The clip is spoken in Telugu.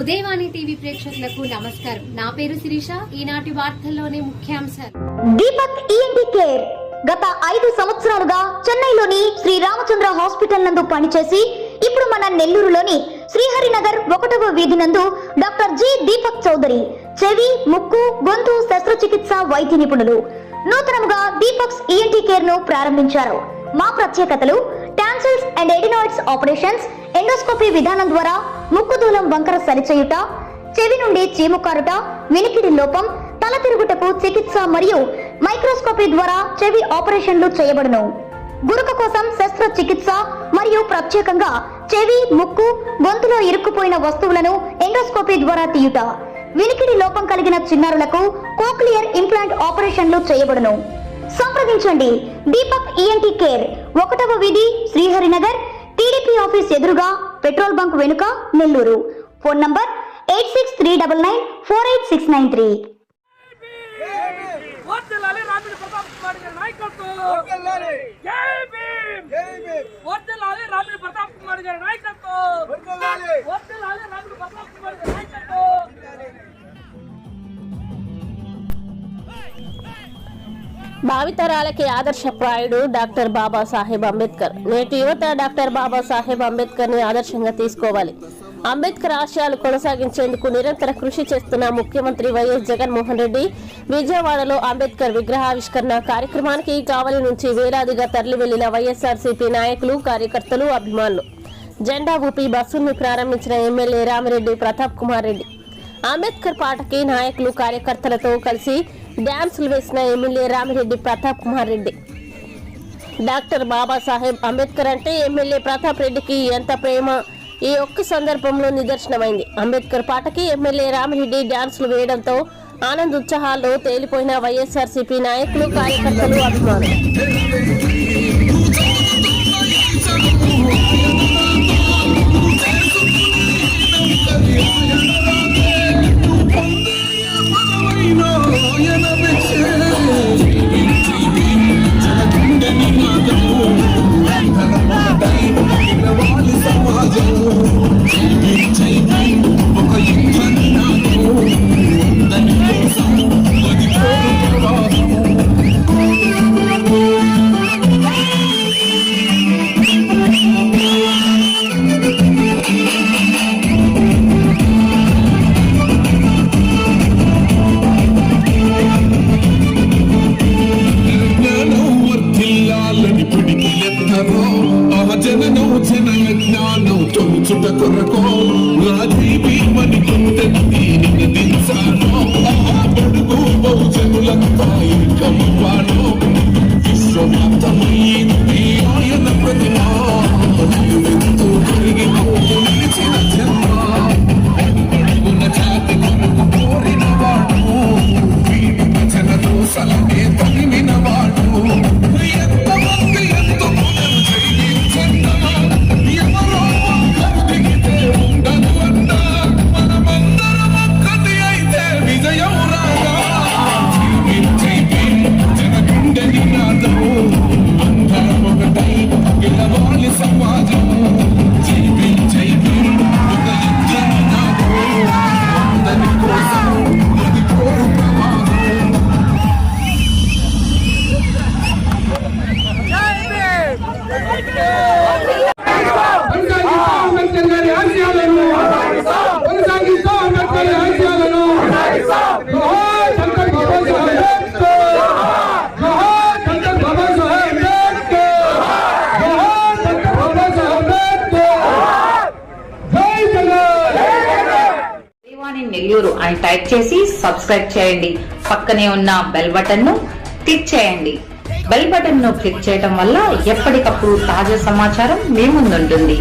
ఉదయవాణి టీవీ ప్రేక్షకులకు నమస్కారం. నా పేరు శిరీష. ఈనాటి వార్తల్లోనే ముఖ్యాంశాలు. దీపక్ ఈఎన్టీ కేర్ గత ఐదు సంవత్సరాలుగా చెన్నైలోని శ్రీ రామచంద్ర హాస్పిటల్ నందు పనిచేసి ఇప్పుడు మన నెల్లూరులోని శ్రీహరినగర్ ఒకటవ వీధి నందు డాక్టర్ జి దీపక్ చౌదరి చెవి ముక్కు గొంతు శస్త్రచికిత్స వైద్య నిపుణులు. నూతనముగా దీపక్స్ ఈఎన్టీ కేర్ను ప్రారంభించారు. మా ప్రత్యేకతలు tonsils and adenoids operations endoscopy విధానం ద్వారా ముక్కు దూలం వంకర సరిచేయుట చెవి నుండి చీము కారుట వినికిడి లోపం తల తిరుగుటకు చికిత్స మరియు మైక్రోస్కోపీ ద్వారా చెవి ఆపరేషన్లు చేయబడును గురుక కోసం శస్త్రచికిత్స మరియు ప్రత్యేకంగా చెవి ముక్కు గొంతులో ఇరుక్కుపోయిన వస్తువులను ఎండోస్కోపీ ద్వారా తీయుట వినికిడి లోపం కలిగిన చిన్నారులకు కోక్లియర్ ఇంప్లాంట్ ఆపరేషన్లు చేయబడును సంప్రదించండి. దీపక్ ఈఎన్టీ కేర్ ఒకటవ వీధి శ్రీహరినగర్. టీడీపీ ఆఫీస్ ఎదురుగా పెట్రోల్ బంక్ వెనుక Nellore. Phone number eight six three double nine four eight six nine three. నాయకత్వం. భావితరాలకి ఆదర్శప్రాయుడు డాక్టర్ బాబాసాహెబ్ అంబేద్కర్. నేటి యువత డాక్టర్ బాబాసాహెబ్ అంబేద్కర్ని ఆదర్శంగా తీసుకోవాలి. అంబేద్కర్ ఆశయాలు కొనసాగించేందుకు నిరంతర కృషి చేస్తున్న ముఖ్యమంత్రి వైఎస్ జగన్మోహన్ రెడ్డి విజయవాడలో అంబేద్కర్ విగ్రహావిష్కరణ కార్యక్రమానికి కావలి నుంచి వేలాదిగా తరలి వెళ్ళిన వైఎస్ఆర్సీపీ నాయకులు కార్యకర్తలు అభిమానులు. జెండా ఊపి బస్సుల్ని ప్రారంభించిన ఎమ్మెల్యే రామిరెడ్డి ప్రతాప్ కుమార్ రెడ్డి. అంబేద్కర్ పాటకి నాయకులు కార్యకర్తలతో కలిసి డ్యాన్సులు వేసిన ఎమ్మెల్యే రామిరెడ్డి ప్రతాప్ కుమార్ రెడ్డి. డాక్టర్ బాబాసాహెబ్ అంబేద్కర్ అంటే ఎమ్మెల్యే ప్రతాప్ రెడ్డికి ఎంత ప్రేమ? ఈ ఒక్క సందర్భంలో నిదర్శనమైంది. అంబేద్కర్ పాటకి ఎమ్మెల్యే రామిరెడ్డి డ్యాన్సులు వేయడంతో ఆనంద్ ఉత్సాహాల్లో తేలిపోయిన వైఎస్ఆర్సీపీ నాయకులు కార్యకర్తలు అభిమానులు. తొలుచుట కొరకో నా జీవీమని కొంతెత్తి నినదించాను ఆ బడుగు బహుజనులంతా ఇకమవాను విశ్వవ్యాప్తమైంది ఆయన ప్రతిమ. నిలిచిన జన్మ. అడుగున జాతి కొరకు కోరిన వాడు. వీడి సలహే తగిన నెల్లూరు అని టైప్ చేసి సబ్స్క్రైబ్ చేయండి. పక్కనే ఉన్న బెల్ బటన్ను క్లిక్ చేయండి. బెల్ బటన్ను క్లిక్ చేయడం వల్ల ఎప్పటికప్పుడు తాజా సమాచారం మీ ముందుంటుంది.